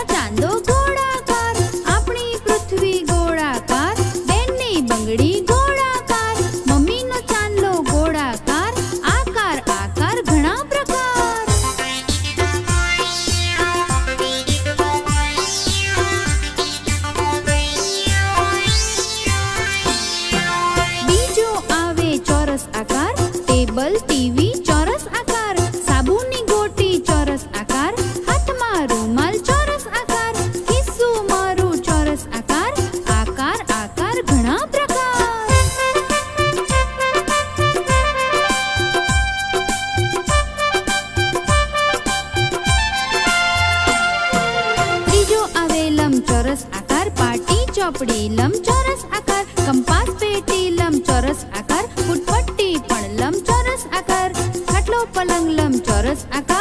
ચાંદો પૃથ્વી ગોળાકાર. બેનની બંગડી ગોળાકાર. મમ્મીનો ચાંદલો ગોળાકાર. આકાર આકાર ઘણા પ્રકાર. બીજો આવે ચોરસ આકાર. ટેબલ, ટીવી ચોપડી લંબચોરસ આકાર, કંપાસ પેટી લંબચોરસ આકાર, ફૂટપટ્ટી પણ લંબચોરસ આકાર, ખાટલો પલંગ લંબચોરસ આકાર.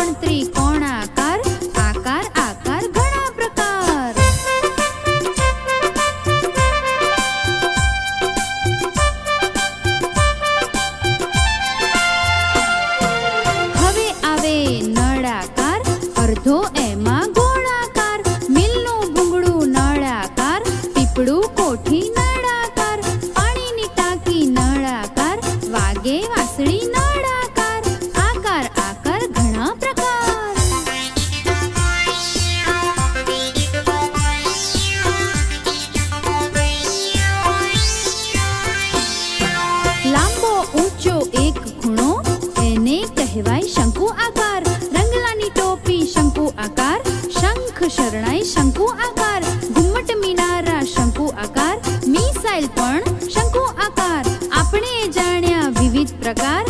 પહાડ પણ ત્રિકોણાકાર આકાર આકાર ઘણા પ્રકાર. હવે આવે નળાકાર અર્ધો પીપળું કોઠી નળાકાર પાણીની ટાંકી નળાકાર વાગે વાંસળી શંખ, શરણાઈ શંકુ આકાર. ઘુમ્મટ, મિનારા શંકુ આકાર. મિસાઇલ પણ શંકુ આકાર. આપણે જાણ્યા વિવિધ પ્રકાર.